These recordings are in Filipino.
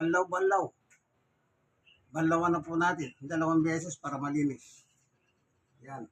Banlaw-banlaw. Banlawan na po natin. Dalawang beses para malinis. Yan.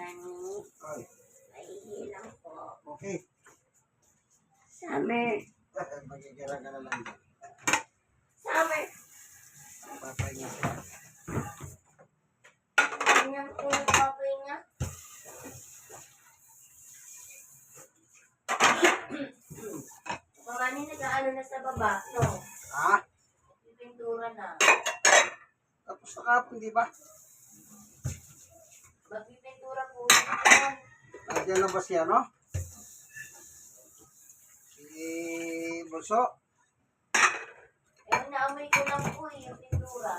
Mani, Ay, po. okay. Summer, Magigila ka na lang. dyan. summer. Papahinga siya. Ganyan po yung niya. Nag-ano na sa baba, no? Ha? Pintura na. Tapos na kapon, di ba? Siya. Nandiyan na ba siya, no? Si Bulso. Eh, naamoy ko lang po eh, yung pintura.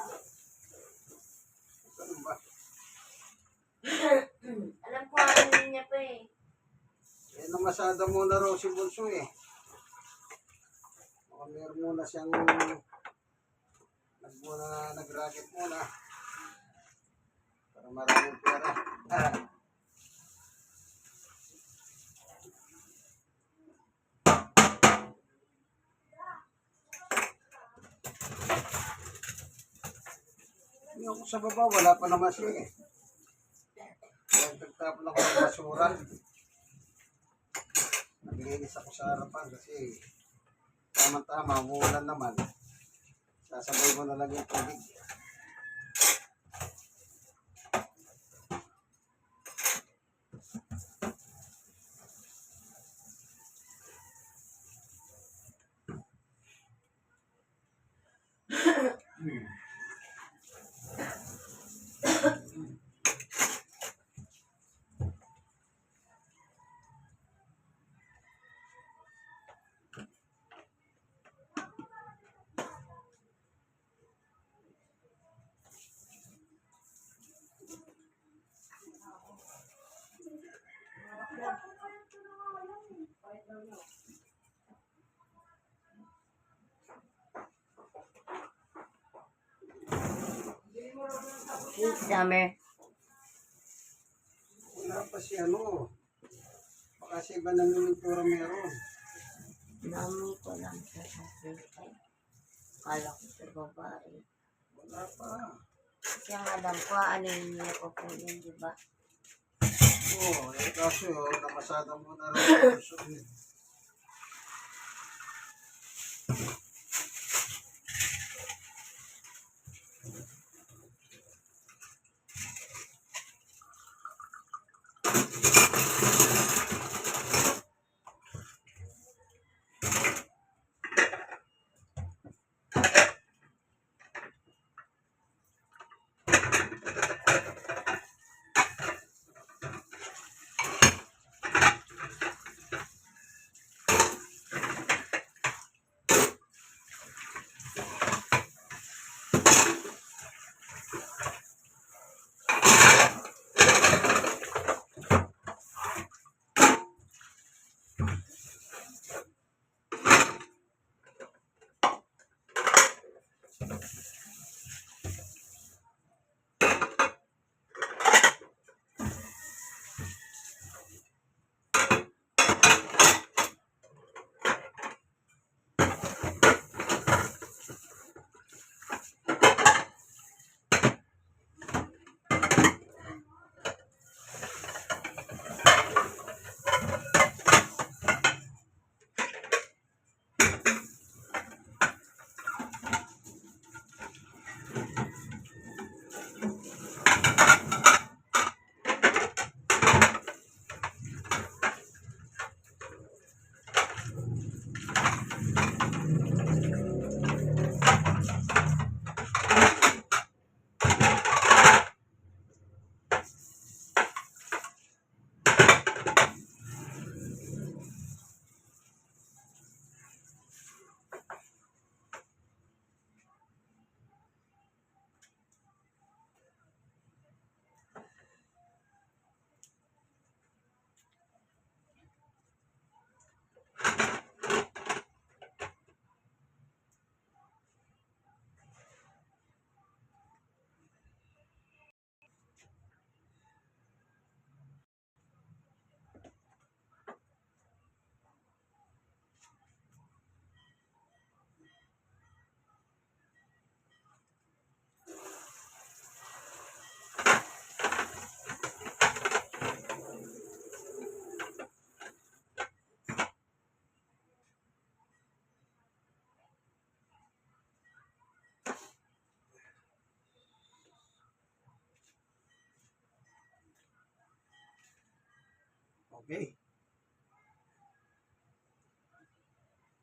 Ano ba? Alam ko ano niya pa eh. Eh, namasada muna raw si Bulso eh. Baka meron muna siyang nag muna, nag-racket muna. Para maraming pera. Ah. Yung ako sa baba, wala pa naman siya eh. Kaya nagtapon ako ng basura. Naglinis ako sa harapan kasi tama-tama, umuulan naman. Sasabay mo na lang yung tubig. Hey, summer. Wala pa si ano. Baka si iba ng minutura meron. Naamoy ko lang siya kasi ay, kala ko sa babae. Wala pa. Kasi ang alam ko, ano yung niya po po yun, di ba? Oo, eh kaso yun, namasada mo na rin Okay.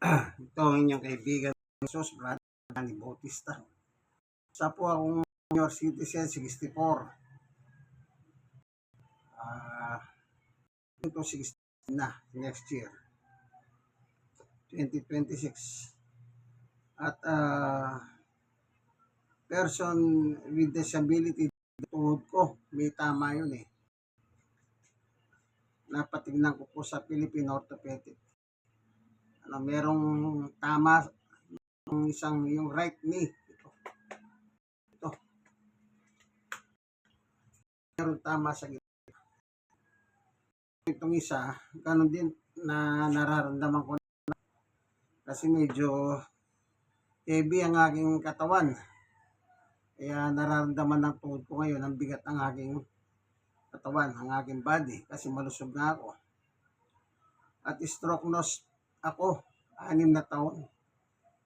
Ito ang inyong kaibigan, Jesus, Brother Danny Bautista. Isa po akong senior citizen, 64. Ah, ito 60 na next year. 2026. At ah, person with disability, tuhod ko, may tama yun eh. Napatignan ko po sa Philippine Orthopedic. Ano, merong tama yung isang yung right knee. Ito. Ito. Meron tama sa gitna. Itong isa, ganun din na nararamdaman ko na kasi medyo heavy ang aking katawan. Kaya nararamdaman ng tuhod ko ngayon ang bigat ng aking katawan, ang aking body kasi malusog na ako. At stroke nurse ako, anim na taon.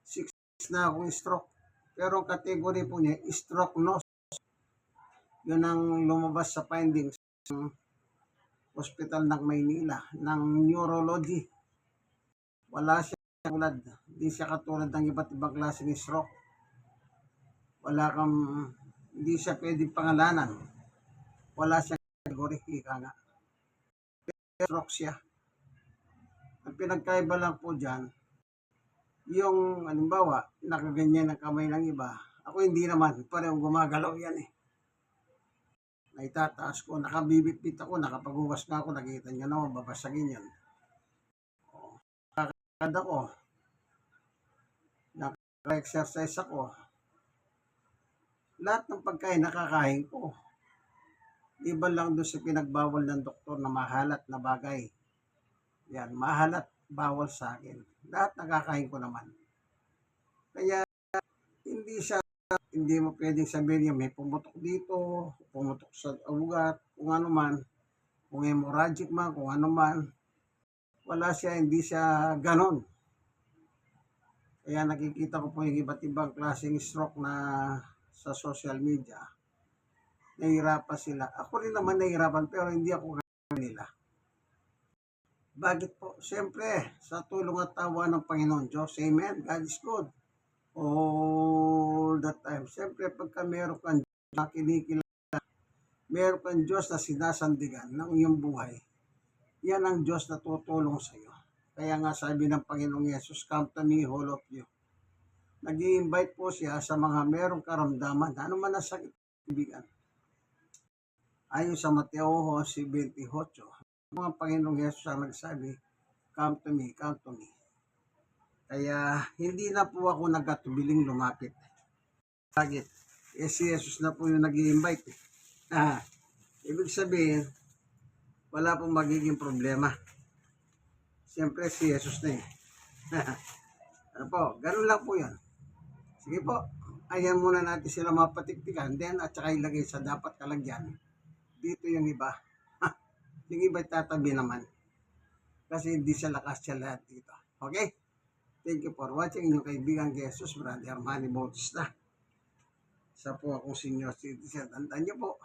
Six na akong stroke. Pero ang category po niya, stroke nurse. Yun ang lumabas sa findings ng hospital ng Maynila, ng neurology. Wala siya katulad, hindi siya katulad ng iba't ibang klase ng stroke. Wala kang, hindi siya pwedeng pangalanan. Wala siya category, ika nga. Siya. Ang pinagkaiba lang po dyan, yung, halimbawa, nakaganyan ang kamay ng iba. Ako hindi naman, parang gumagalaw yan eh. Naitataas ko, nakabibit-bit ako, nakapaghugas na ako, nakikita nyo naman, babasagin yan. Nakakad ako, naka-exercise ako. Lahat ng pagkain nakakain ko. Iba lang doon sa pinagbawal ng doktor na mahalat na bagay. Yan, mahalat, bawal sa akin. Lahat nakakain ko naman. Kaya, hindi siya, hindi mo pwedeng sabihin niya may pumutok dito, pumutok sa ugat, kung ano man, kung hemorrhagic man, kung ano man. Wala siya, hindi siya ganon. Kaya nakikita ko po yung iba't ibang klaseng stroke na sa social media. Nahihirapan sila. Ako rin naman nahihirapan pero hindi ako nila. Bakit po? Siyempre, sa tulong at tawa ng Panginoon Diyos, Amen, God is good. All the time. Siyempre, pagka meron kang Diyos na kinikilala, meron kang Diyos na sinasandigan ng iyong buhay, yan ang Diyos na tutulong sa iyo. Kaya nga sabi ng Panginoong Yesus, come to me, all of you. nag invite po siya sa mga merong karamdaman, ano man ang sakit, ibigan. Ayon sa Mateo 28, mga Panginoong Yesus ang nagsabi, come to me, come to me. Kaya hindi na po ako nagkatubiling lumapit. Lagi. Eh, si Jesus na po yung nag invite eh. Ah, ibig sabihin, wala pong magiging problema. Siyempre, si Jesus na eh. ano po, ganun lang po yan. Sige po, ayan muna natin sila mapatiktikan. Then, at saka ilagay sa dapat kalagyan. Dito yung iba. yung iba tatabi naman. Kasi hindi sa lakas siya lahat dito. Okay? Thank you for watching. Inyong kaibigan Jesus, Brother Armani Bautista. Isa po akong senior citizen. Tandaan niyo po,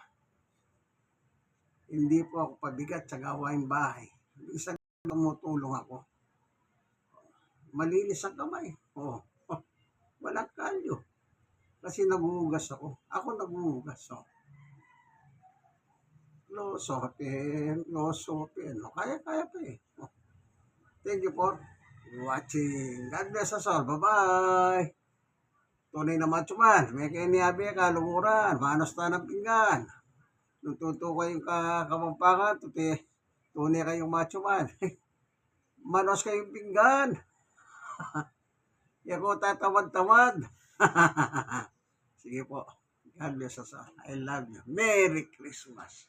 hindi po ako pabigat sa gawaing bahay. Isang tumutulong ako. Malinis ang kamay. Oo. Oh, walang kalyo. Kasi naguhugas ako. Ako naguhugas. Oh. Losopin, losopin. No, kaya-kaya pa eh. Thank you for watching. God bless us all. Bye-bye. Tunay na macho man. May kaya niyabi ka, lumuran. Manos ta ng pinggan. Nung tuto kayong ka kapampangan, tuti, tunay kayong macho man. Manos kayong pinggan. Yan ko tatamad-tamad. Sige po. God bless us all. I love you. Merry Christmas.